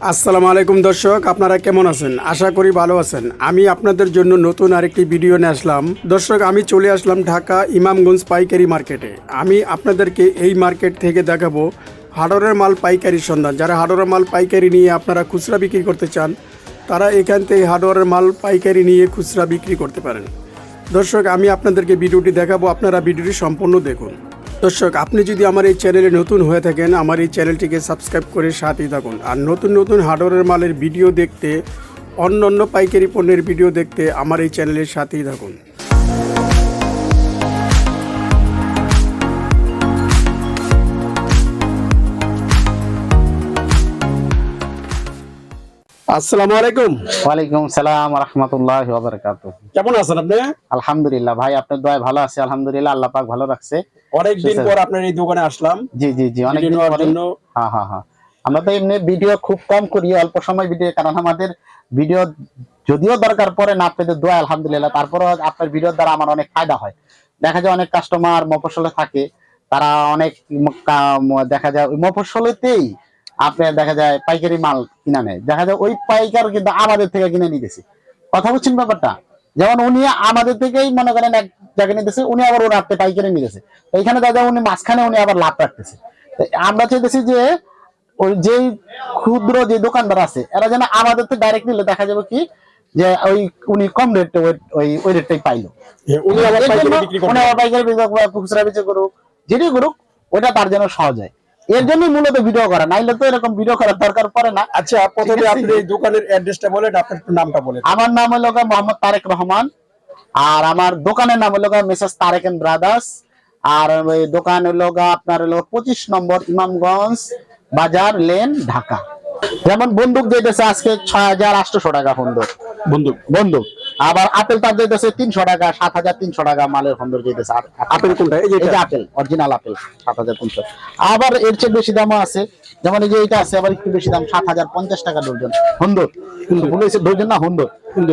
আসসালামু আলাইকুম দর্শক, আপনারা কেমন আছেন? আশা করি ভালো আছেন। আমি আপনাদের জন্য নতুন আরেকটি ভিডিও নিয়ে আসলাম। দর্শক, আমি চলে আসলাম ঢাকা ইমামগঞ্জ পাইকারি মার্কেটে। আমি আপনাদেরকে এই মার্কেট থেকে দেখাবো হাডরের মাল পাইকারি সন্ধান। যারা হাডরের মাল পাইকারি নিয়ে আপনারা খুচরা বিক্রি করতে চান, তারা এখান থেকে হাডরের মাল পাইকারি নিয়ে খুচরা বিক্রি করতে পারেন। দর্শক, আমি আপনাদেরকে ভিডিওটি দেখাবো। আপনারা ভিডিওটি সম্পূর্ণ দেখুন। দর্শক, আপনি যদি আমার এই চ্যানেলে নতুন হয়ে থাকেন, আমার এই চ্যানেলটিকে সাবস্ক্রাইব করে সাথেই থাকুন। আর নতুন নতুন হার্ডওয়্যার মালের ভিডিও দেখতে অন্য অন্য পাইকারি পণ্যের ভিডিও দেখতে আমার এই চ্যানেলের সাথেই থাকুন। আসসালামু আলাইকুম। ওয়ালাইকুম সালাম রহমতুল্লাহ বারকাত কেমন আছেন আপনি? আলহামদুলিল্লাহ ভাই আপনার ভালো আছে আলহামদুলিল্লাহ আল্লাহ পাক ভালো রাখছে। পর আপনার এই দোকানে আসলাম। জি জি জি অনেক দিন পরে। হ্যাঁ হ্যাঁ হ্যাঁ আমরা তো এমনি ভিডিও খুব কম করি অল্প সময় ভিডিও কারণ আমাদের ভিডিও যদিও দরকার পড়ে না আপনাদের দোয়া আলহামদুলিল্লাহ তারপরেও আপনার ভিডিওর দ্বারা আমার অনেক ফায়দা হয়। দেখা যায় অনেক কাস্টমার মফসলে থাকে তারা অনেক দেখা যায় ওই মফসলেতেই আপনার দেখা যায় পাইকারি মাল কিনা নেয়। দেখা যায় ওই পাইকার কিন্তু আমাদের থেকে কিনে নিতেছে। কথা বুঝছেন ব্যাপারটা? যেমন উনি আমাদের থেকেই মনে করেন এক জায়গায় নিতেছে উনি আবার ওর হাতে পাইকারি নিতেছে। তো দেখা যায় উনি মাঝখানে উনি আবার লাভ রাখতেছে। আমরা চাইতেছি যে ওই যেই ক্ষুদ্র যে দোকানদার আছে এরা যেন আমাদের থেকে ডাইরেক্ট নিলে দেখা যাবে কি যে ওই উনি কম রেটে ওই ওই রেটটাই পাইলো। উনি আবার পাইকারি বিক্রি করুক খুচরা বিক্রি করুক যেটাই করুক ওটা তার জন্য সহজ হয়। এর জন্যই মূলত ভিডিও করা নাইলে তো এরকম ভিডিও করার দরকার পড়ে না। আচ্ছা প্রথমে আপনি এই দোকানের অ্যাড্রেসটা বলেন আপনার একটু নামটা বলেন। আমার নাম হলো গা মোহাম্মদ তারেক রহমান আর আমার দোকানের নাম হলো গা মিসেস তারেক এন্ড ব্রাদার্স আর ওই দোকান হলো গা আপনার হলো পঁচিশ নম্বর ইমামগঞ্জ বাজার লেন ঢাকা। যেমন বন্দুক যেতেছে আজকে ছয় হাজার আটশোশো টাকা বন্দুক। বন্ধু বন্দুক। আবার আপেল তার যেতেছে তিনশো টাকা সাত হাজার তিনশো টাকা মালের সুন্দর যেতেছে আপেল কোনটা? এই যে? আপেল অরিজিনাল আপেল সাত হাজার তিনশো। আবার এর চেয়ে বেশি দামও আছে। যেমন এই যে এটা আছে আবার একটু বেশি দাম সাত হাজার পঞ্চাশ টাকা ডর্জন হন্দর কিন্তু হয়েছে ডর্জন না হুন্দর।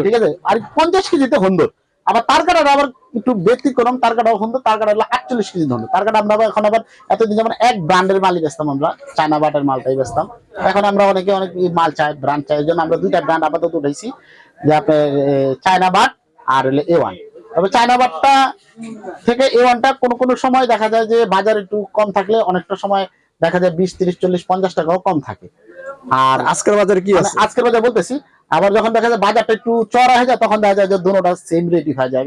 ঠিক আছে? আর পঞ্চাশ কেজিতে হন্দর আবার তার কাটার আবার একটু ব্যতিক্রম তার কাটাও হন্দর তার কাটা হলো আটচল্লিশ কেজি হন্দর তার কাটা আমরা এখন আবার এতদিন যেমন এক ব্র্যান্ডের মালই বেচতাম আমরা চায়না বাটার মালটাই বেচতাম। এখন আমরা অনেকে অনেক মাল চাই ব্র্যান্ড চাই জন্য আমরা দুইটা ব্র্যান্ড আপাতত উঠাইছি যে আপনার চায়না বাট আর হলো এ ওয়ান তবে চায়না বাটটা থেকে এ ওয়ানটা কোনো কোনো সময় দেখা যায় যে বাজার একটু কম থাকলে অনেকটা সময় দেখা যায় বিশ তিরিশ চল্লিশ পঞ্চাশ টাকাও কম থাকে। আর আজকের বাজারে কি মানে আছে? আজকের বাজার বলতেছি আবার যখন দেখা যায় বাজারটা একটু চড়া হয়ে যায়, তখন দেখা যায় যে দুটোটা সেম রেটই হয়ে যায়।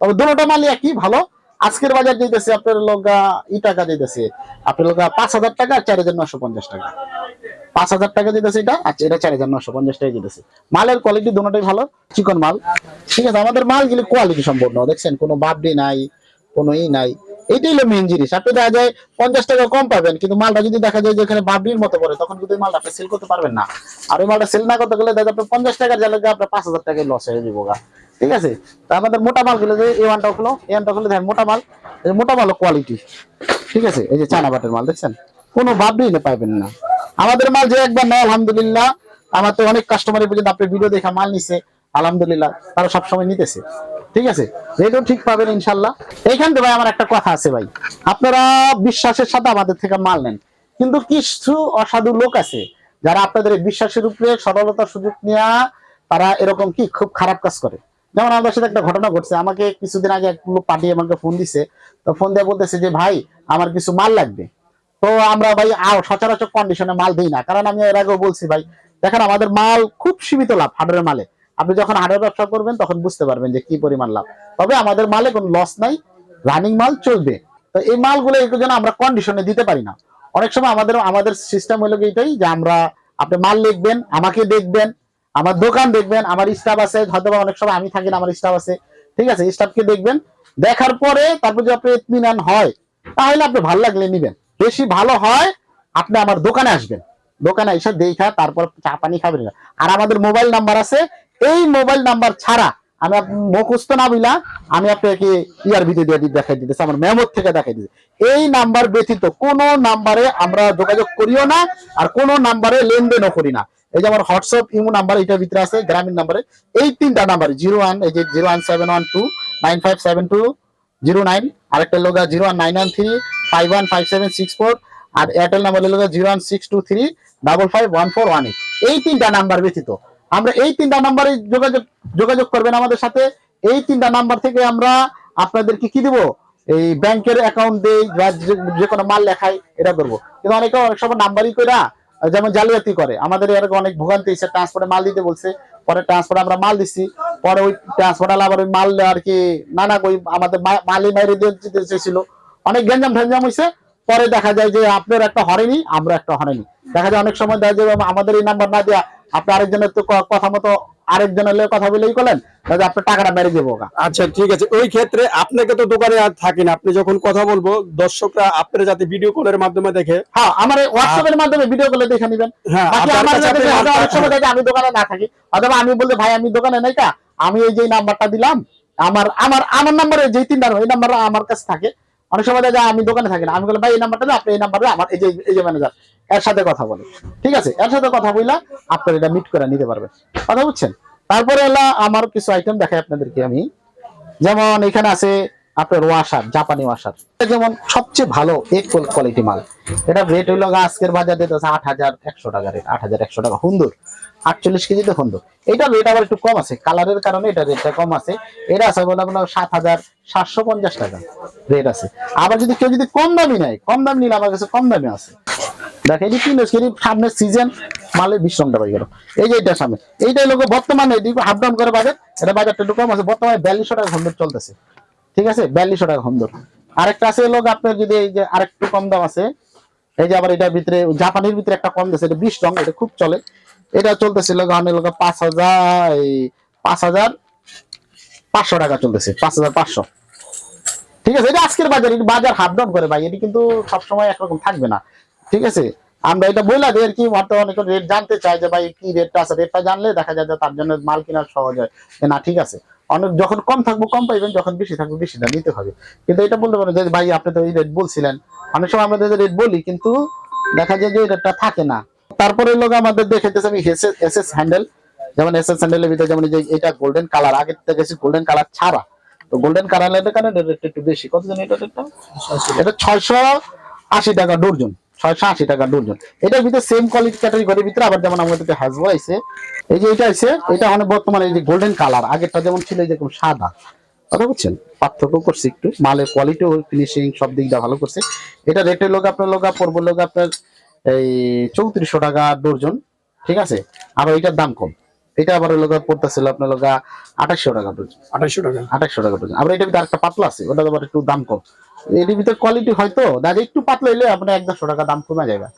তবে দুটোটা মালই একই, ভালো। আজকের বাজার যেতেছে আপনার লোকা ই টাকা যেতেছে। আপনার লোকা পাঁচ হাজার টাকা আর চার হাজার নশো পঞ্চাশ টাকা। পাঁচ হাজার টাকা দিতেছে এটা আচ্ছা এটা চার হাজার নশো পঞ্চাশ টাকা দিতেছে মালের কোয়ালিটি দুটোটাই ভালো, চিকন মাল। ঠিক আছে, আমাদের মালগুলি কোয়ালিটি সম্পূর্ণ, দেখছেন? কোনো বাবডি নাই, কোনো ই নাই। এইটাই হলো মেন জিনিস। আপনি দেখা যায় পঞ্চাশ টাকা কম পাবেন, কিন্তু মালটা যদি দেখা যায় যে এখানে বাবডির মতো পড়ে, তখন কিন্তু মালটা আপনি সেল করতে পারবেন না। আর ওই মালটা সেল না করতে গেলে দেখা আপনি পঞ্চাশ টাকার জায়গায় আপনার পাঁচ হাজার টাকায় লস হয়ে যাব। ঠিক আছে? তা আমাদের মোটা মালগুলো যে এ ওয়ানটা হলো এ ওয়ানটা হলো দেখেন মোটা মাল। মোটা মাল কোয়ালিটি ঠিক আছে? এই যে চায়না বাটের মাল, দেখছেন? কোনো বাবডি না পাইবেন না। আমাদের মাল যে একবার নেয়, আলহামদুলিল্লাহ। আমার তো অনেক কাস্টমারের পর্যন্ত আপনি ভিডিও দেখা মাল নিছে, আলহামদুলিল্লাহ। তারা সবসময় নিতেছে। ঠিক আছে? রেটও ঠিক পাবেন ইনশাল্লাহ। এইখান থেকে ভাই আমার একটা কথা আছে ভাই। আপনারা বিশ্বাসের সাথে আমাদের থেকে মাল নেন। কিন্তু কিছু অসাধু লোক আছে, যারা আপনাদের বিশ্বাসের উপরে সরলতার সুযোগ নেওয়া তারা এরকম কি খুব খারাপ কাজ করে। যেমন আমাদের সাথে একটা ঘটনা ঘটছে। আমাকে কিছুদিন আগে এক লোক পাঠিয়ে আমাকে ফোন দিছে। তো ফোন দিয়ে বলতেছে যে, ভাই, আমার কিছু মাল লাগবে। তো আমরা ভাই আও সচরাচর কন্ডিশনে মাল দিই না। কারণ আমি এর আগেও বলছি ভাই, দেখেন আমাদের মাল খুব সীমিত লাভ হাটের মালে। আপনি যখন হাটের ব্যবসা করবেন, তখন বুঝতে পারবেন যে কি পরিমাণ লাভ। তবে আমাদের মালে কোনো লস নাই রানিং মাল চলবে। তো এই মালগুলো এর জন্য আমরা কন্ডিশনে দিতে পারি না। অনেক সময় আমাদের আমাদের সিস্টেম হলো এটাই যে আমরা, আপনি মাল লিখবেন আমাকে দেখবেন, আমার দোকান দেখবেন, আমার স্টাফ আছে হয়তো অনেক সময় আমি থাকি না, আমার স্টাফ আছে। ঠিক আছে স্টাফকে দেখবেন, দেখার পরে তারপর যদি আপনি ইতমিনান হয়, তাহলে আপনি ভালো লাগলে নিবেন। বেশি ভালো হয়, আপনি আমার দোকানে আসবেন। দোকানে এসে দেখা, তারপর চা পানি খাবেন। আর আমাদের মোবাইল নাম্বার আছে এই মোবাইল নাম্বার ছাড়া আমি মুখস্থ না বুঝলা আমি আপনাকে ইয়ার ভিতরে দিয়ে দেখাই দিতেছি, আমার মেমোর থেকে দেখাই দিতেছি। এই নাম্বার ব্যতীত কোন নাম্বারে আমরা যোগাযোগ করিও না আর কোন নাম্বারে লেনদেনও করি না। এই যে আমার হোয়াটসঅ্যাপ, ইমো নাম্বার এটার ভিতরে আছে, গ্রামীণ নাম্বারে এই তিনটা নাম্বার জিরো ওয়ান, এই যে zero one seven one two, nine five seven two, zero nine, আরেকটা লোক zero one nine one three, five one five seven six four, আর এয়ারটেল নাম্বার হলো zero one six two three, double five one four one eight. এই তিনটা number ব্যতীত আমরা এই তিনটা নাম্বারে যোগাযোগ যোগাযোগ করবেন আমাদের সাথে। এই তিনটা নাম্বার থেকে আমরা আপনাদেরকে কি দিব? এই ব্যাংকের অ্যাকাউন্ট দেই বা যে- কোনো মাল লেখাই, এটা করব। কিন্তু অনেকে অনেক সময় নাম্বারই কইরা, যেমন জালিয়াতি করে। আমাদের এর অনেক ভোগান্তি হয়েছে ট্রান্সপোর্টে মাল দিতে বলছে। পরে ট্রান্সপোর্টে আমরা মাল দিচ্ছি পরে ওই ট্রান্সপোর্ট আবার ওই মাল আর কি নানা কই আমাদের মা- মালই মাইরে দিয়ে দিতে চেয়েছিল। অনেক গ্যাঞ্জাম ঠ্যাঞ্জাম হয়েছে পরে দেখা যায় যে আপনার একটা হরেনি আমরা একটা হরেনি। দেখা যায় অনেক সময় দেখা যায় আমাদের এই নাম্বার না দেওয়া আপনি আরেকজনের তো কথা মতো আরেকজনের লগে কথা বলেই করলেন তাহলে আপনার টাকাটা মেরে দেবো আচ্ছা ঠিক আছে। ওই ক্ষেত্রে আপনাকে তো দোকানে আর থাকেন আপনি যখন কথা বলব দর্শকরা আপনারা যাতে ভিডিও কলের মাধ্যমে দেখে। হ্যাঁ আমার হোয়াটসঅ্যাপের মাধ্যমে ভিডিও করে দেখে নেবেন। হ্যাঁ আমি দোকানে না থাকি। অথবা আমি বলতে ভাই আমি দোকানে নাই কা। আমি এই যে নাম্বারটা দিলাম আমার আমার আমার নাম্বারে যে তিনটা এই নাম্বার আমার কাছে থাকে। অনেক সময় দেখা আমি দোকানে থাকি না। আমি বললাম ভাই এই নাম্বারটা দাও, আপনি এই নাম্বারে আমার এই যে এই যে ম্যানেজার এর সাথে কথা বলে। ঠিক আছে? এর সাথে কথা বললা আপনার এটা মিট করে নিতে পারবেন কথা বুঝছেন? তারপরে হলো আমার কিছু আইটেম দেখাই আপনাদেরকে আমি। যেমন এখানে আছে আপনার ওয়াশার জাপানি ওয়াশার যেমন সবচেয়ে ভালো এক কোয়ালিটি মাল। এটা রেট হইল আজকের বাজার আছে আট হাজার একশো টাকা রেট আট হাজার একশো টাকা। সুন্দর আটচল্লিশ কেজিতে সুন্দর এটা রেট আবার একটু কম আছে। কালারের কারণে এটা রেটটা কম আছে। এটা আছে বলে আপনার সাত হাজার সাতশো পঞ্চাশ টাকা রেট আছে। আবার যদি কেউ যদি কম দামি নেয়, কম দাম নিলে আমার কাছে কম দামে আছে। দেখ এই যে তিন সামনের সিজন মালের বিশ্রমটা পাই গেল। এই যে এটা সামনে, এইটাই লোক বর্তমানে এটি হাফ ডাউন করে বাজার। এটা বাজারটা একটু কম আছে। বর্তমানে বিয়াল্লিশশো টাকা সুন্দর চলতেছে। ঠিক আছে? বিয়াল্লিশশো টাকা সুন্দর আরেকটা আছে লোক আপনার যদি এই যে আরেকটু কম দাম আছে, এই যে আবার এটার ভিতরে, জাপানের ভিতরে একটা কম দিচ্ছে এটা বিশ রং, এটা খুব চলে। এটা চলতেছিল গানে লোক পাঁচ হাজার পাঁচ হাজার পাঁচশো টাকা চলতেছে, পাঁচ হাজার পাঁচশো। ঠিক আছে, এটা আজকের বাজার বাজার হাফ ডাউন করে ভাই, এটি কিন্তু সবসময় একরকম থাকবে না। ঠিক আছে, আমরা এটা বললা দিই আর কি অনেকে রেট জানতে চায় যে ভাই কি রেটটা আছে রেটটা জানলে দেখা যায় যে তার জন্য মাল কেনার সহজ হয়। না, ঠিক আছে, অনেক যখন কম থাকব, কম পাইবেন, যখন বেশি থাকবে, বেশি দাম নিতে হবে। কিন্তু এটা বলতে পারেন যে ভাই, আপনি তো এই রেট বলছিলেন। অনেক সময় আমরা রেট বলি, কিন্তু দেখা যায় যে রেটটা থাকে না। তারপরে লোক আমাদের আমি এস এস হ্যান্ডেল যেমন এস এস হ্যান্ডেলের ভিতরে যেমন যে এটা গোল্ডেন কালার থেকে গোল্ডেন কালার ছাড়া। তো গোল্ডেন কালারের কারণে রেটটা একটু বেশি। কত জন এটা রেটটা? এটা ছয়শো আশি টাকা ডর্জন ছয়শো আশি টাকা ডর্জন এটার ভিতরে সেম কোয়ালিটি ক্যাটাগরির ভিতরে আবার যেমন আমাদের হ্যাজবো আছে। এই যে এটা আছে এটা মানে বর্তমানে এই যে গোল্ডেন কালার আগেরটা যেমন ছিল এই সাদা। কথা বুঝছেন পার্থক্য করছে একটু। মালের কোয়ালিটি ফিনিশিং সব দিক দিয়ে ভালো করছে। এটা রেটের লোক আপনার লোক পড়ব লোক আপনার এই চৌত্রিশশো টাকা ডর্জন ঠিক আছে? আবার এটার দাম কম। এটা আবার লোক পড়তেছিল আপনার লোক আঠাশশো টাকা ডর্জন আঠাশশো টাকা। আঠাশশো টাকা ডর্জন আবার এটার ভিতরে আরেকটা পাতলা আছে ওটা আবার একটু দাম কম। এটির ভিতরে কোয়ালিটি হয়তো দাদা একটু পাতলা এলে আপনার এক দশশো টাকা দাম কমে যাবে।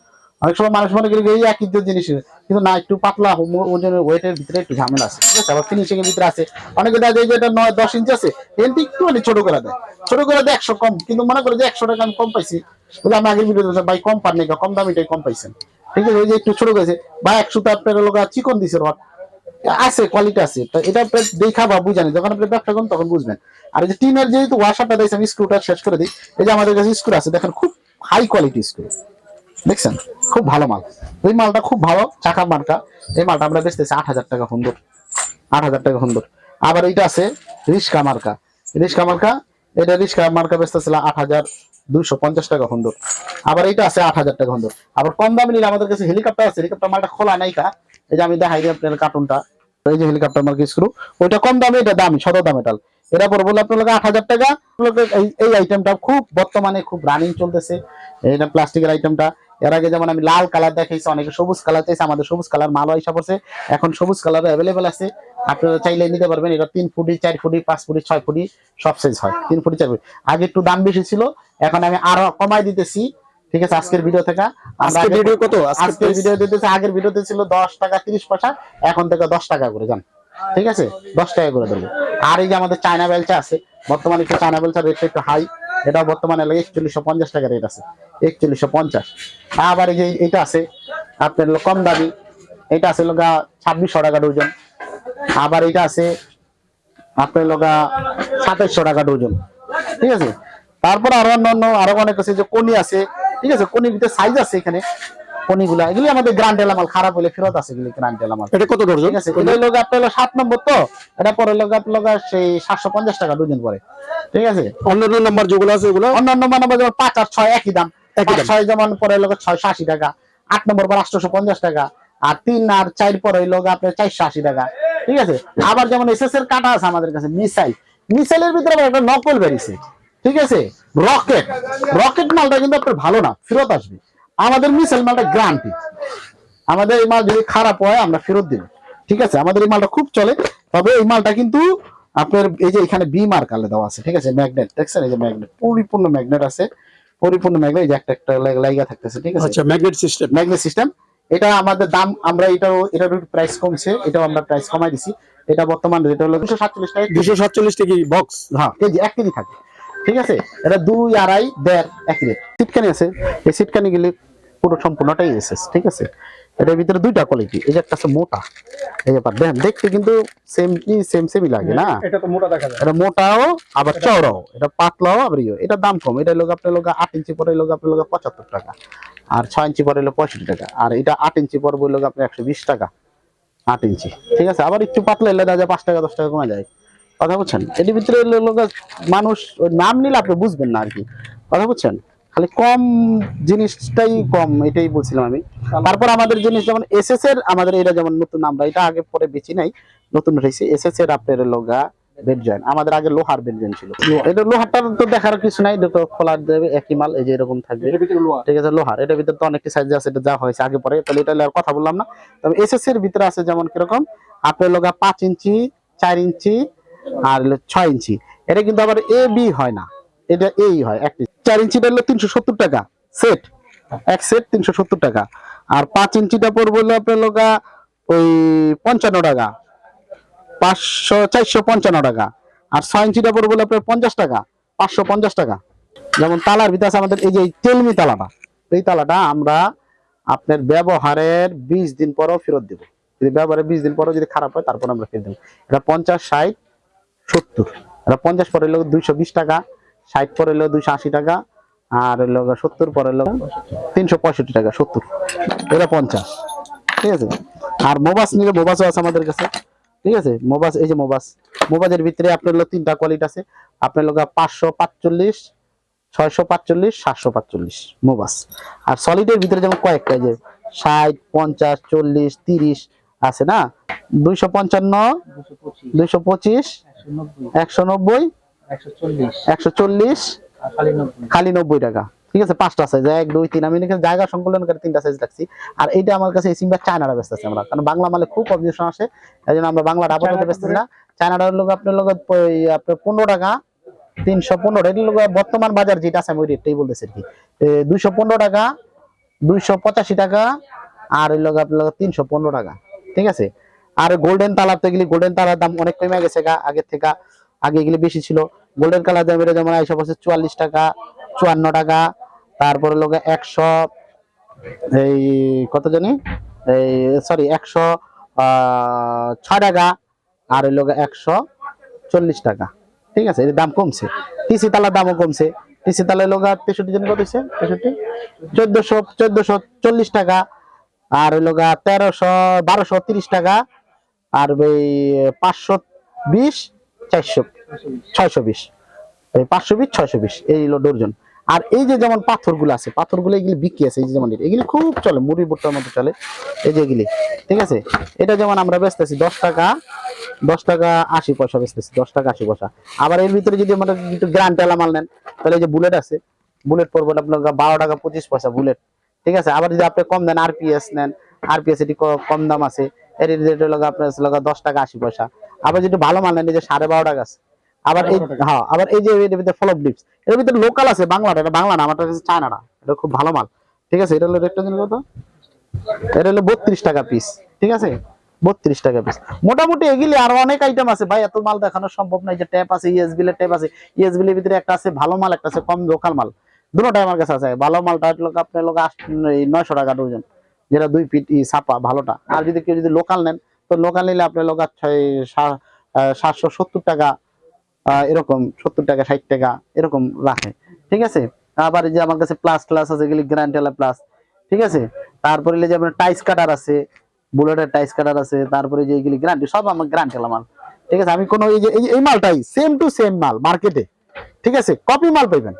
অনেক সময় মানুষ মনে করি এই একই জিনিস, কিন্তু না, একটু পাতলা ওজনের ওয়েটের ভিতরে একটু ঝামেলা আছে, ঠিক আছে? আবার ফিনিশিং এর ভিতরে আছে। অনেকে দেখা যায় যে এটা নয়, দশ ইঞ্চি আছে। এনটি একটু মানে ছোট করে দেয়। ছোট করে দেয় একশো কম, কিন্তু মনে করে যে একশো টাকা আমি কম পাইছি বলে আমি আগের ভিডিও ভাই, কম পান নাই কম দামিটাই কম পাইছেন। ঠিক আছে? ওই যে একটু ছোট করেছে। বা একশো তো আপনার লোক চিকন দিছে রড। আছে কোয়ালিটি আছে। তো এটা দেখা বা বুঝানি যখন আপনি ব্যবসা করেন, তখন বুঝবেন। আর যে টিনের যেহেতু ওয়াশারটা দিয়েছে, আমি স্ক্রুটা শেষ করে দিই। এই যে আমাদের কাছে স্ক্রু আছে, দেখেন, খুব হাই কোয়ালিটি স্ক্রু দেখছেন? খুব ভালো মাল। এই মালটা খুব ভালো, চাকা মার্কা। এই মালটা আমরা বেচতেছি আট হাজার টাকা সুন্দর আট হাজার টাকা সুন্দর আবার এইটা আছে রিস্কা মার্কা। রিস্কা মার্কা, এটা রিস্কা মার্কা বেচতেছিল আট হাজার দুইশো পঞ্চাশ টাকা সুন্দর আবার এইটা আছে আট হাজার টাকা সুন্দর আবার কম দামে নিলে আমাদের কাছে হেলিকপ্টার আছে, হেলিকপ্টার মালটা খোলা নাই কা। এই যে আমি দেখাই দিই আপনার কার্টুনটা এই যে হেলিকপ্টার মার্কা স্ক্রু ওইটা কম দামে, এটা দামি শত দাম এটা এটা পরে বলল আপনার আট হাজার টাকা। এই আইটেমটা খুব বর্তমানে খুব রানিং চলতেছে। এটা প্লাস্টিকের আইটেমটা এর আগে যেমন আমি লাল কালার দেখাইছি অনেকে সবুজ কালার চাইছে আমাদের সবুজ কালার মাল আইসা পড়ছে। এখন সবুজ কালার অ্যাভেলেবেল আছে। আপনারা চাইলে নিতে পারবেন এটা তিন ফুটি চার ফুটি পাঁচ ফুটি ছয় ফুটি সব সাইজ হয়। তিন ফুটি চার ফুটি। আগে একটু দাম বেশি ছিল এখন আমি আরও কমাই দিতেছি। ঠিক আছে আজকের ভিডিও থেকে। আমরা আজকে আগে- ভিডিও কত? আজকের ভিডিও দিতেছে আগের ভিডিওতে ছিল দশ টাকা তিরিশ পয়সা এখন থেকে দশ টাকা করে যান ঠিক আছে? দশ টাকা করে দেবো আর এই যে আমাদের চায়না বেলচা আছে বর্তমানে একটু চায়না বেলচার রেটটা একটু হাই এটা বর্তমানে লাগে একচল্লিশশো পঞ্চাশ টাকা রেট আছে, একচল্লিশশো পঞ্চাশ। আবার এই যে এটা আছে, আপনার কম দামি, এটা আছে লোকা ছাব্বিশশো টাকা ডজন আবার এটা আছে আপনার লোকা সাতাইশশো টাকা ডজন ঠিক আছে? তারপর আরও অন্যান্য, আরও অনেক আছে যে কোনি আছে, ঠিক আছে? কোনির ভিতরে সাইজ আছে এখানে। কোনিগুলা এগুলি আমাদের গ্রান্ড এলামাল খারাপ হলে ফেরত আছে এগুলি গ্রান্ড এলামাল এটা কত ঠিক আছে এটা লোক আপনার হলো সাত নম্বর তো এটা পরে লোক আপনার সেই সাতশো পঞ্চাশ টাকা দুজন পরে। ঠিক আছে? অন্যান্য নাম্বার যেগুলো আছে ওগুলো অন্যান্য মানে যেমন পাঁচ আর ছয় একই দাম। ছয় যেমন পরে ছয়শো আশি টাকা আট নম্বর পর পঞ্চাশ টাকা আর তিন আর চার পরে হইল আপনার চারশো আশি টাকা। ঠিক আছে? আবার যেমন এস এস এর কাটা আছে আমাদের কাছে মিসাইল। মিসাইলের ভিতরে আবার একটা নকল বেরিয়েছে। ঠিক আছে? রকেট। রকেট মালটা কিন্তু আপনার ভালো না ফেরত আসবে। আমাদের মিসাইল মালটা গ্যারান্টি আমাদের এই মাল যদি খারাপ হয় আমরা ফেরত দিব। ঠিক আছে? আমাদের এই মালটা খুব চলে। তবে এই মালটা কিন্তু আপনার এই যে এখানে বি মার্ক আলে দেওয়া আছে ঠিক আছে? ম্যাগনেট দেখছেন? এই যে ম্যাগনেট পরিপূর্ণ ম্যাগনেট আছে। পরিপূর্ণ ম্যাগনেট এই যে একটা একটা লাইগা থাকতেছে ঠিক আছে? আচ্ছা ম্যাগনেট সিস্টেম ম্যাগনেট সিস্টেম এটা আমাদের দাম আমরা এটাও এটার প্রাইস কমছে এটাও আমরা প্রাইস কমাই দিছি। এটা বর্তমান রেট হলো দুশো সাতচল্লিশ টাকা। দুশো সাতচল্লিশ টাকা বক্স হ্যাঁ কেজি এক কেজি থাকে। ঠিক আছে? এটা দুই আড়াই দেড় এক রেট সিটকানি আছে। এই সিটকানি গেলে পুরো সম্পূর্ণটাই এসেস ঠিক আছে? এটার ভিতরে দুইটা কোয়ালিটি এই যে একটা আছে মোটা। এই ব্যাপার দেখেন দেখতে কিন্তু সেম সেম সেমই লাগে না? এটা তো মোটা দেখা যায়। এটা মোটাও আবার চওড়াও এটা পাতলাও আবার ইয়ে এটা দাম কম এটা লোক আপনার লোক আট ইঞ্চি পরে লোক আপনার লোক পঁচাত্তর টাকা আর ছয় ইঞ্চি পরে লোক পঁয়ষট্টি টাকা আর এটা আট ইঞ্চি পর বলল আপনার একশো বিশ টাকা আট ইঞ্চি ঠিক আছে? আবার একটু পাতলা এলে দেখা যায় পাঁচ টাকা দশ টাকা কমে যায়। কথা বুঝছেন? এটির ভিতরে হলো লোক মানুষ নাম নিলে আপনি বুঝবেন না আর কি। কথা বুঝছেন? খালি কম জিনিসটাই কম এটাই বলছিলাম আমি। তারপর আমাদের জিনিস যেমন এস এস এর আমাদের এটা যেমন নতুন আমরা এটা আগে পরে বেশি নাই নতুন উঠেছে এস এস এর আপনার লগা বেড জয়েন আমাদের আগে লোহার বেড জয়েন ছিল। এটা লোহারটা তো দেখার কিছু নাই এটা তো খোলা দেবে একই মাল এই যে এরকম থাকবে। ঠিক আছে লোহার। এটার ভিতরে তো অনেকটি সাইজ আছে এটা যা হয়েছে আগে পরে তাহলে এটা আর কথা বললাম না। তবে এস এস এর ভিতরে আছে যেমন কীরকম আপনার লগা পাঁচ ইঞ্চি চার ইঞ্চি আর ছয় ইঞ্চি। এটা কিন্তু আবার এ বি হয় না। এটা এই হয় একটি চার ইঞ্চিটা হলো তিনশো সত্তর টাকা। সেট এক সেট তিনশো সত্তর টাকা। আর পাঁচ ইঞ্চিটা পড়ব হলো আপনার লগা ওই পঞ্চান্ন টাকা। পাঁচশো, চারশো পঞ্চান্ন টাকা। আর ছয় ইঞ্চিটা পড়ব হলো আপনার পঞ্চাশ টাকা, পাঁচশো পঞ্চাশ টাকা। যেমন তালার ভিতরে আছে আমাদের, এই যে তেলমি তালাটা, এই তালাটা আমরা আপনার ব্যবহারের বিশ দিন পরও ফেরত দেবো। যদি ব্যবহারের বিশ দিন পরও যদি খারাপ হয়, তারপর আমরা ফেরত দেবো। এটা পঞ্চাশ, ষাট, সত্তর। এটা পঞ্চাশ পরে দুইশো বিশ টাকা। ষাট পরে হলো দুইশো আশি টাকা, আর হলো সত্তর পরে হলো তিনশো পঁয়ষট্টি টাকা, সত্তর। এটা পঞ্চাশ, ঠিক আছে? আর মোবাস নিলে মোবাসও আছে আমাদের কাছে, ঠিক আছে? মোবাস, এই যে মোবাস মোবাজের ভিতরে আপনার হলো তিনটা কোয়ালিটি আছে। আপনার লোক পাঁচশো পাঁচচল্লিশ, ছয়শো পাঁচচল্লিশ, সাতশো পাঁচচল্লিশ মোবাস। আর সলিডের ভিতরে যেমন কয়েকটা যে ষাট, পঞ্চাশ, চল্লিশ, তিরিশ আছে না? দুইশো পঞ্চান্ন, দুইশো পঁচিশ, একশো নব্বই একশো চল্লিশ। খালি নব্বই। টাকা। ঠিক আছে পাঁচটা সাইজ এক দুই তিন। আমি এখানে জায়গা সংকলন করে তিনটা সাইজ রাখছি। আর এইটা আমার কাছে এই সিমটা চায়নাটা ব্যস্ত আমরা। কারণ বাংলা মালে খুব অবজেকশন আসে। এই জন্য আমরা বাংলাটা আপাতত ব্যস্ত না। চায়নাটা লোক আপনার লোক আপনার পনেরো টাকা তিনশো পনেরো। এর লোক বর্তমান বাজার যেটা আছে আমি ওই রেটটাই বলতেছি আর কি। দুইশো পনেরো টাকা দুইশো পঁচাশি টাকা আর ওই লোক আপনার তিনশো পনেরো টাকা। ঠিক আছে? আর গোল্ডেন তালার তো গেলে গোল্ডেন তালার দাম অনেক কমে গেছে গা আগের থেকে। আগে এগুলি বেশি ছিল। গোল্ডেন কালার দাম এটা যেমন আইসা বছর চুয়াল্লিশ টাকা, চুয়ান্ন টাকা। তারপরে লোক একশো, এই কত জানি? এই সরি একশো ছ টাকা আর ওই লোক একশো চল্লিশ টাকা। ঠিক আছে? এর দাম কমছে। টিসি তালার দামও কমছে। টিসি তালের লোক আর তেষট্টি জন কত হচ্ছে তেষট্টি? চোদ্দশো চোদ্দশো চল্লিশ টাকা। আর ওই লোক তেরোশো, বারোশো তিরিশ টাকা। আর ওই পাঁচশো বিশ চারশো, ছয়শো বিশ। পাঁচশো বিশ, ছয়শো বিশ, এই হলো ডর্জন। আর এই যে যেমন পাথরগুলো আছে, পাথরগুলো এগুলি বিক্রি আছে, এই যে যেমন এগুলি খুব চলে মুড়ি বোটার মতো চলে, এই যে এগুলি, ঠিক আছে? এটা যেমন আমরা বেচতেছি দশ টাকা দশ টাকা আশি পয়সা বেচতেছি, দশ টাকা আশি পয়সা। আবার এর ভিতরে যদি আমরা একটু গ্রান্ড মাল নেন, তাহলে এই যে বুলেট আছে, বুলেট পড়বে আপনার বারো টাকা পঁচিশ পয়সা বুলেট, ঠিক আছে? আবার যদি আপনি কম দেন আরপিএস নেন আরপিএস এটি কম দাম আছে, এর রেট হলো আপনার দশ টাকা আশি পয়সা। আবার যদি ভালো মাল নেন এই যে সাড়ে বারো টাকা আছে আবার এই হ্যাঁ আবার এই যে এর ভিতরে ফলপ ডিপস এর ভিতরে লোকাল আছে বাংলাটা এটা বাংলা না আমার কাছে চায়নাটা। এটা খুব ভালো মাল। ঠিক আছে এটা হলো রেটটা জানি কত এটা হলো বত্রিশ টাকা পিস ঠিক আছে? বত্রিশ টাকা পিস মোটামুটি এগুলি আরও অনেক আইটেম আছে। ভাই এত মাল দেখানো সম্ভব নয়। যে ট্যাপ আছে ইএসবি এর ট্যাপ আছে। ইএসবি এর ভিতরে একটা আছে ভালো মাল একটা আছে কম লোকাল মাল। দুটোটাই আমার কাছে আছে। ভালো মালটা হলো আপনার লোক নয়শো টাকা ডজন। যেটা দুই ফিট ছাপা ভালোটা। আর যদি কেউ যদি লোকাল নেন তো লোকাল নিলে আপনার লোক ছয় সাতশো সত্তর টাকা এরকম সত্তর টাকা, ষাট টাকা, এরকম রাখে। ঠিক আছে? আবার যে আমার কাছে প্লাস ক্লাস আছে, এগুলি গ্রান্টেলা প্লাস ঠিক আছে? তারপরে যে আপনার টাইস কাটার আছে বুলেটের টাইস কাটার আছে, তারপরে যে এগুলি গ্রান্টি সব আমার গ্রান্টেলা মাল। ঠিক আছে? আমি কোনো এই যে, এই মালটাই সেম টু সেম মাল মার্কেটে ঠিক আছে? কপি মাল পাইবেন।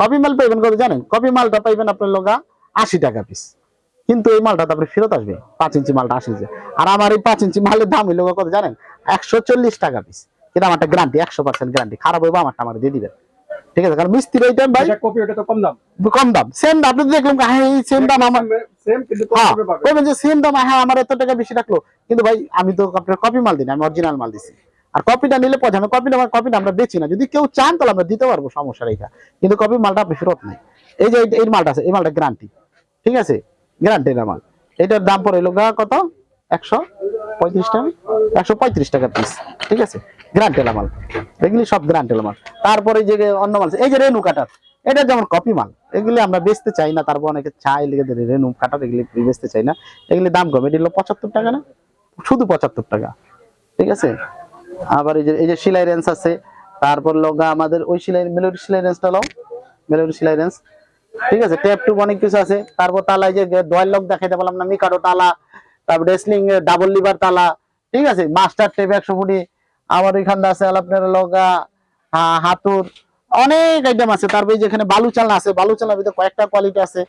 কপি মাল পাইবেন কত জানেন? কপি মালটা পাইবেন আপনার লোকা আশি টাকা পিস কিন্তু এই মালটা তারপরে ফেরত আসবে। পাঁচ ইঞ্চি মালটা আসে যে আর আমার এই পাঁচ ইঞ্চি মালের দাম হইল কত জানেন? একশো চল্লিশ টাকা পিস কিন্তু আমারটা গ্যারান্টি একশো পার্সেন্ট গ্যারান্টি খারাপ হইবো আমারটা আমার দিয়ে দিবেন। ঠিক আছে? কারণ মিস্ত্রি ওইটা ভাই এটা কপি ওটা তো কম দাম। কম দাম। সেম দাম আপনি দেখলাম হ্যাঁ এই সেম দাম আমার সেম কিন্তু কম হ্যাঁ দামে যে সেম দাম হ্যাঁ আমার এত টাকা বেশি রাখল। কিন্তু ভাই আমি তো আপনার কপি মাল দিই না, আমি অরিজিনাল মাল দিছি। আর কপিটা নিলে পয়সা আমি কপিটা আমার কপিটা আমরা বেচি না। যদি কেউ চান তাহলে আমরা দিতে পারব সমস্যা রেখা কিন্তু কপি মালটা আপনি ফেরত নাই। এই যে এই- এই মালটা আছে এই মালটা গ্যারান্টি ঠিক আছে? গ্যারান্টির মাল এটার দাম পড়ে লোক কত? একশো পঁয়ত্রিশ টাকা। একশো পঁয়ত্রিশ পিস ঠিক আছে? সব মাল তারপরে যে অন্য মাল এই যে রেনু কাটার এটা যেমন কপি মাল, এগুলি আমরা বেচতে চাই না। রেনু কাটার এগুলি বেচতে চাই না। দাম এটি পঁচাত্তর টাকা না? শুধু পঁচাত্তর টাকা। ঠিক আছে? আবার এই যে এই যে সিলাই রেঞ্জ আছে। তারপর লগা আমাদের ওই সেলাই মেলোডি সেলাই রেঞ্জটা লাও মেলোডি সিলাই রেঞ্জ। ঠিক আছে ট্যাপ টুপ অনেক কিছু আছে। তারপর তালা এই যে দয়াল লক দেখাইতে পারলাম না মিকাডো তালা, তারপর রেসলিং ডাবল লিভার তালা, ঠিক আছে? মাস্টার টেপ একশো ফুটি আবার ওইখানে আছে আপনার লগা হাতুর, অনেক আইটেম আছে। তারপর এই যে এখানে বালু চালনা আছে, বালু চালনার ভিতরে কয়েকটা কোয়ালিটি আছে।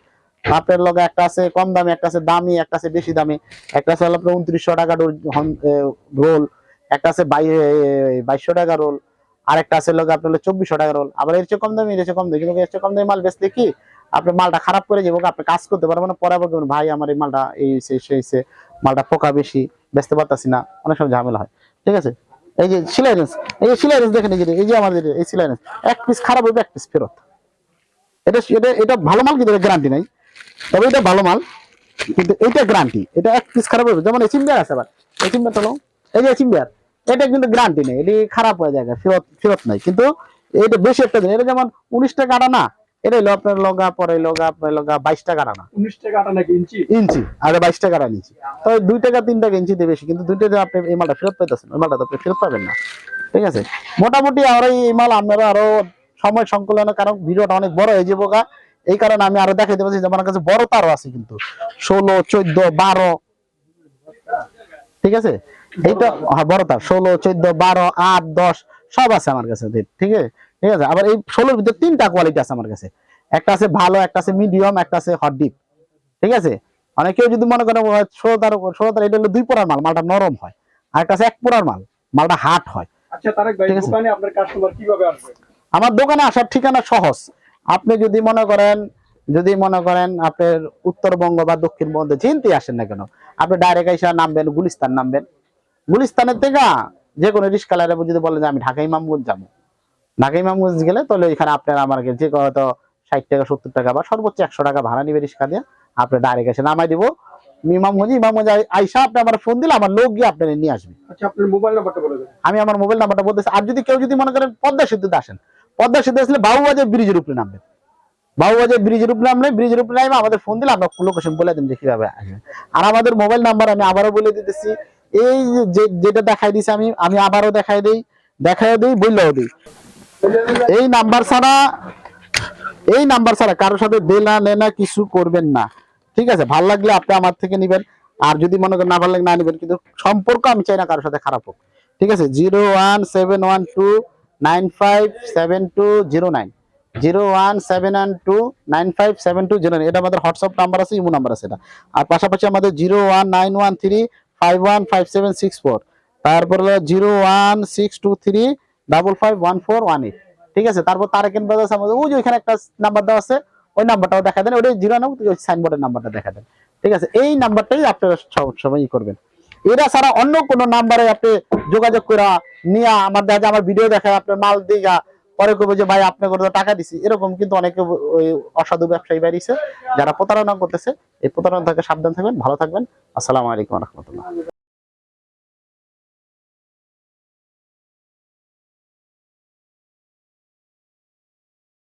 আপনার লগা একটা আছে, কম দামি একটা আছে, দামি একটা আছে, বেশি দামি। একটা আছে আপনার উনত্রিশশো টাকা রোল একটা আছে বাইশশো টাকা রোল আর একটা আছে লগে আপনার চব্বিশশো টাকা রোল আবার এর চেয়ে কম দামি চেয়ে কম দামি। কিন্তু এর চেয়ে কম দামি মাল বেচলে কি আপনি মালটা খারাপ করে যাব, আপনি কাজ করতে পারবেন না, পরে আবার ভাই, আমার এই মালটা এই, সেই মালটা পোকা বেশি, বেচতে পারতাছি না। অনেক সময় ঝামেলা হয়। ঠিক আছে? এই যে সিলাই এই যে সিলাই রেঞ্জ দেখেন এই যে আমাদের এই সিলাই রেঞ্জ, এক পিস খারাপ হইবে, এক পিস ফেরত। এটা এটা এটা ভালো মাল কিন্তু গ্যারান্টি নাই। তবে এটা ভালো মাল, কিন্তু এটা গ্যারান্টি এটা এক পিস খারাপ হবে যেমন এই চিম্বিয়ার আছে আবার। এই চিম্বিয়ার হলো এই যে চিম্বিয়ার এটা কিন্তু গ্যারান্টি নেই। এটি খারাপ হয়ে যায় ফেরত ফেরত নাই। কিন্তু এটা বেশি একটা দিন এটা যেমন উনিশ টাকা আটা না এটা হলো আপনার লগা পরে লগা আপনার লগা না। উনিশ টাকা আটা নাকি ইঞ্চি? ইঞ্চি আর বাইশ টাকা আটা নিচ্ছি তো দুই টাকা তিন টাকা ইঞ্চি দিয়ে বেশি কিন্তু দুইটা আপনি এই মালটা ফেরত পাইতেছেন ওই মালটা তো আপনি ফেরত পাবেন না। ঠিক আছে? মোটামুটি আর এই মাল আপনারা আরও সময় সংকলনের কারণ ভিডিওটা অনেক বড় হয়ে যাব গা। এই কারণে আমি আরও দেখাইতে পারছি যে আমার কাছে বড় তারও আছে কিন্তু। ষোলো চোদ্দ বারো। ঠিক আছে? এইটা হ্যাঁ, বড় তার ষোলো চোদ্দ বারো আট দশ সব আছে আমার কাছে ঠিক আছে? ঠিক আছে? আবার এই ষোলোর ভিতরে তিনটা কোয়ালিটি আছে আমার কাছে। একটা আছে ভালো একটা আছে মিডিয়াম একটা আছে হট ডিপ ঠিক আছে? অনেকে যদি মনে করে ষোলো তার ষোলো তার এটা হলো দুই পোড়ার মাল মালটা নরম হয়। আর একটা আছে এক পোড়ার মাল মালটা হাট হয়। আচ্ছা আমার দোকানে আসার ঠিকানা সহজ। আপনি যদি মনে করেন যদি মনে করেন আপনার উত্তরবঙ্গ বা দক্ষিণবঙ্গ চিনতে আসেন না কেন আপনি ডাইরেক্ট এসে নামবেন গুলিস্তান নামবেন। গুলিস্তানের থেকে যে কোনো রিস্কালারে যদি বলেন যে আমি ঢাকা ইমামগঞ্জ যাব। ঢাকা ইমামগঞ্জ গেলে তাহলে এখানে আপনার আমার যে হয়তো ষাট টাকা সত্তর টাকা বা সর্বোচ্চ একশো টাকা ভাড়া নিবে রিস্কা দিয়ে আপনি ডাইরেক্ট এসে নামাই দিব। ইমামগঞ্জ ইমামগঞ্জ আইসা আপনি আমার ফোন দিলে আমার লোক গিয়ে আপনার নিয়ে আসবে। আচ্ছা আপনার মোবাইল নাম্বারটা বলে দেন। আমি আমার মোবাইল নাম্বারটা বলতেছি। আর যদি কেউ যদি মনে করেন পদ্মা সেতুতে আসেন পদ্মা সেতু আসলে বাবুবাজার ব্রিজের উপরে নামবেন। বাবুবাজার ব্রিজের উপরে নামলে ব্রিজের উপরে নামে আমাদের ফোন দিলে আমরা লোকেশন বলে দেন যে কীভাবে আসবেন আর আমাদের মোবাইল নাম্বার আমি আবারও বলে দিতেছি এই যেটা দেখাই দিছি আমি আমি আবারও দেখাই দিই দেখাই দিই বললেও দিই। এই নাম্বার ছাড়া, এই নাম্বার ছাড়া কারোর সাথে দেনা নেনা কিছু করবেন না। ঠিক আছে? ভালো লাগলে আপনি আমার থেকে নিবেন, আর যদি মনে করেন না ভালো লাগে না নিবেন, কিন্তু সম্পর্ক আমি চাই না কারোর সাথে খারাপ হোক। ঠিক আছে? Zero one seven one two nine five seven two zero nine. Zero one seven one two nine five seven two zero nine. এটা আমাদের হোয়াটসঅ্যাপ নাম্বার আছে, ইমো নাম্বার আছে এটা। আর পাশাপাশি আমাদের zero one nine one three zero one six two three double five one four one eight ঠিক আছে? তারপর তারেকেন ব্রাদার্স আমাদের ওই যে ওইখানে একটা নাম্বার দেওয়া আছে, ওই নাম্বারটাও দেখা দেন। ওটা জিরো নাম সাইনবোর্ডের নাম্বারটা দেখা দেন। ঠিক আছে? এই নাম্বারটাই আপনারা সব সময় ই করবেন। এরা ছাড়া অন্য কোন নাম্বারে আপনি যোগাযোগ করে, নিয়ে, আমার দেখা আমার ভিডিও দেখায় আপনার মাল দিঘা পরে করব যে, ভাই, আপনাকে টাকা দিছি। এরকম কিন্তু অনেকে ওই অসাধু ব্যবসায়ী বাড়িছে যারা প্রতারণা করতেছে। এই প্রতারণা থেকে সাবধান থাকবেন, ভালো থাকবেন। আসসালামু আলাইকুম রহমতুল্লাহ।